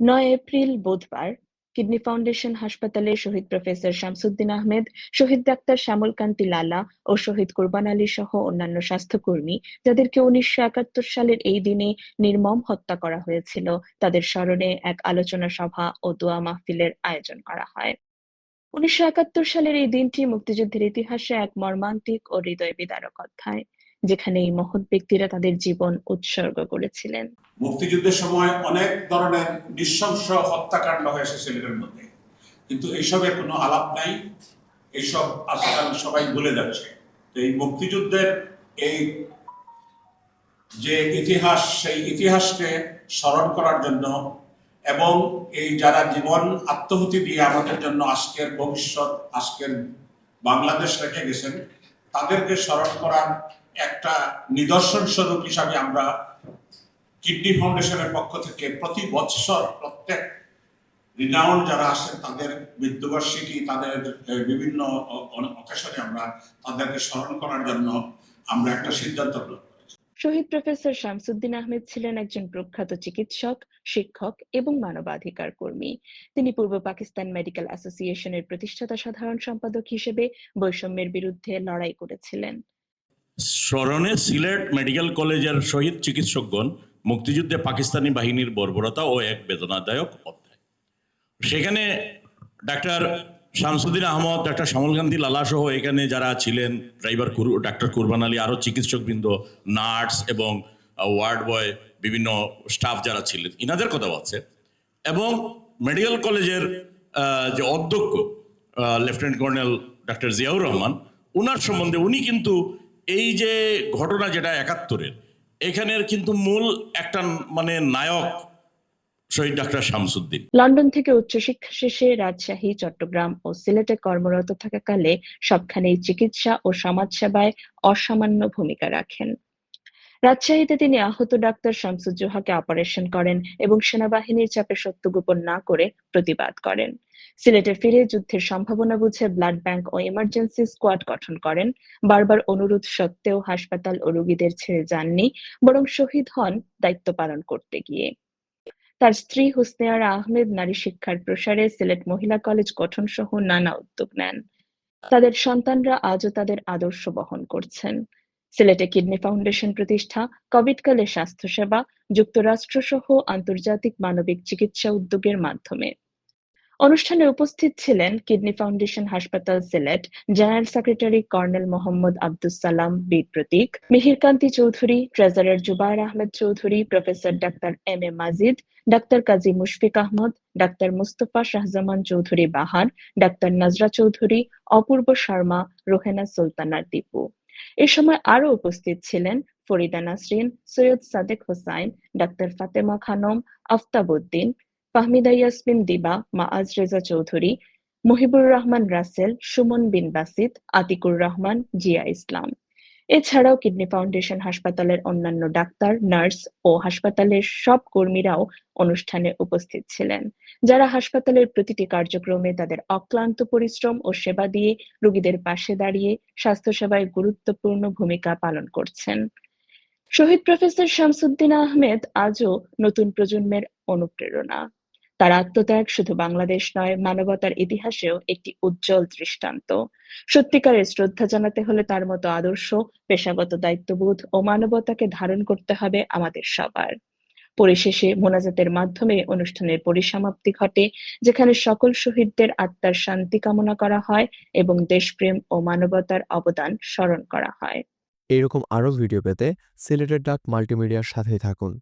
নয় এপ্রিল বুধবার kidney foundation হাসপাতালে শহীদ প্রফেসর শামসুদ্দিন আহমেদ, শহীদ ডাক্তার শ্যামল কান্তি লালা ও শহীদ কোরবান আলী সহ অন্যান্য স্বাস্থ্যকর্মী যাদেরকে উনিশশো একাত্তর সালের এই দিনে নির্মম হত্যা করা হয়েছিল, তাদের স্মরণে এক আলোচনা সভা ও দোয়া মাহফিলের আয়োজন করা হয়। উনিশশো একাত্তর সালের এই দিনটি মুক্তিযুদ্ধের ইতিহাসে এক মর্মান্তিক ও হৃদয় বিদারক অধ্যায়। যেখানে এই মহৎ ব্যক্তিরা তাদের জীবন উৎসর্গ করেছিলেন। মুক্তিযুদ্ধের সময় অনেক ধরনের নৃশংস হত্যাকাণ্ড হয়েছে সিলেটের মধ্যে। কিন্তু এইসবের কোনো আলাপ নাই। এইসব আজকাল সবাই ভুলে যাচ্ছে। এই মুক্তিযুদ্ধের এই যে ইতিহাস, সেই ইতিহাসকে স্মরণ করার জন্য এবং এই যারা জীবন আত্মহুতি দিয়ে আমাদের জন্য আজকের ভবিষ্যৎ, আজকের বাংলাদেশ রেখে গেছেন, তাদেরকে স্মরণ করার একটা নিদর্শন স্বরূপ হিসাবে আমরা কিডনি ফাউন্ডেশনের পক্ষ থেকে প্রতি বৎসর প্রত্যেক রিনাউন্ড যারা আসেন, তাদের মৃত্যুবার্ষিকী, তাদের বিভিন্ন অকেশনে আমরা তাদেরকে স্মরণ করার জন্য আমরা একটা সিদ্ধান্ত গ্রহণ শহীদ প্রফেসর শামসুদ্দিন আহমেদ ছিলেন একজন প্রখ্যাত চিকিৎসক, শিক্ষক এবং মানবাধিকার কর্মী। তিনি পূর্ব পাকিস্তান মেডিকেল অ্যাসোসিয়েশনের প্রতিষ্ঠাতা সাধারণ সম্পাদক হিসেবে বৈষম্যের বিরুদ্ধে লড়াই করেছিলেন। স্মরণে সিলেট মেডিকেল কলেজের শহীদ চিকিৎসকগণ মুক্তিযুদ্ধে পাকিস্তানি বাহিনীর বর্বরতা ও এক বেদনাদায়ক অধ্যায়। সেখানে ডাক্তার শামসুদ্দিন আহমদ, ডাক্তার শ্যামল গান্ধী লালা সহ এখানে যারা ছিলেন, ড্রাইভার ডাক্তার কুরবান আলী, আরও চিকিৎসকবৃন্দ, নার্স এবং ওয়ার্ড বয়, বিভিন্ন স্টাফ যারা ছিলেন, ইনাদের কথা বলছে এবং মেডিকেল কলেজের যে অধ্যক্ষ lieutenant colonel doctor Ziaur Rahman ওনার সম্বন্ধে উনি কিন্তু এই যে ঘটনা যেটা একাত্তরের, এখানের কিন্তু মূল একটা মানে নায়ক শহীদ ডাক্তার শামসুদ্দিন। লন্ডন থেকে উচ্চশিক্ষা শেষে রাজশাহী, চট্টগ্রাম ও সিলেটে কর্মরত থাকাকালে সবখানেই চিকিৎসা ও সমাজ সেবায় অসামান্য ভূমিকা রাখেন। রাজশাহীতে তিনি আহত ডাক্তার শামসুজ্জোহাকে অপারেশন করেন এবং সেনাবাহিনীর চাপে সত্য গোপন না করে প্রতিবাদ করেন। সিলেটে ফিরে যুদ্ধের সম্ভাবনা বুঝে ব্লাড ব্যাংক ও ইমার্জেন্সি স্কোয়াড গঠন করেন। বারবার অনুরোধ সত্ত্বেও হাসপাতাল ও রোগীদের ছেড়ে যাননি, বরং শহীদ হন দায়িত্ব পালন করতে গিয়ে। তার স্ত্রী হুসনেয়ারা আহমেদ নারী শিক্ষার প্রসারে সিলেট মহিলা কলেজ গঠন সহ নানা উদ্যোগ নেন। তাদের সন্তানরা আজও তাদের আদর্শ বহন করছেন। সিলেটে কিডনি ফাউন্ডেশন প্রতিষ্ঠা, কোভিডকালে স্বাস্থ্যসেবা যুক্তরাষ্ট্র সহ আন্তর্জাতিক মানবিক চিকিৎসা উদ্যোগের মাধ্যমে। অনুষ্ঠানে উপস্থিত ছিলেন কিডনি ফাউন্ডেশন হাসপাতাল Sylhet, general secretary colonel Mohammad Abdus Salam Bir Protik, Mihirkanti Chowdhury, treasurer Zubair Ahmed Chowdhury, professor doctor M A Majid, doctor Kazi Mushfiq Ahmad, doctor Mustafa Shahjaman Chowdhury Bahar, doctor Nazra Chowdhury, Apurba Sharma, Rohena Sultana Dipu এ সময় আরও উপস্থিত ছিলেন Farida Nasrin Syed Sadek Hossain doctor Fatema Khanam Aftab Uddin, Fahmida Yasmin Diba মা আজ রেজা চৌধুরী মহিবুর রহমান রাসেল সুমন বিন বাসিত আতিকুর রহমান জিয়া ইসলাম। এছাড়াও kidney foundation হাসপাতালের অন্যান্য doctor, nurse ও হাসপাতালের সব কর্মীরাও অনুষ্ঠানে উপস্থিত ছিলেন। যারা হাসপাতালের প্রতিটি কার্যক্রমে তাদের অক্লান্ত পরিশ্রম ও সেবা দিয়ে রোগীদের পাশে দাঁড়িয়ে স্বাস্থ্যসেবায় গুরুত্বপূর্ণ ভূমিকা পালন করছেন। শহীদ প্রফেসর শামসুদ্দিন আহমেদ আজও নতুন প্রজন্মের অনুপ্রেরণা। তার আত্মত্যাগ শুধু বাংলাদেশ নয়, মানবতার ইতিহাসেও একটি উজ্জ্বল দৃষ্টান্ত। সত্যিকারের শ্রদ্ধা জানাতে হলে তার মতো আদর্শ, পেশাগত দায়িত্ববোধ ও মানবতাকে ধারণ করতে হবে আমাদের সবার। পরিশেষে মোনাজাতের মাধ্যমে অনুষ্ঠানের পরিসমাপ্তি ঘটে, যেখানে সকল শহীদদের আত্মার শান্তি কামনা করা হয় এবং দেশপ্রেম ও মানবতার অবদান স্মরণ করা হয়। এরকম আরও ভিডিও পেতে সিলেটের ডাক মাল্টিমিডিয়ার সাথেই থাকুন।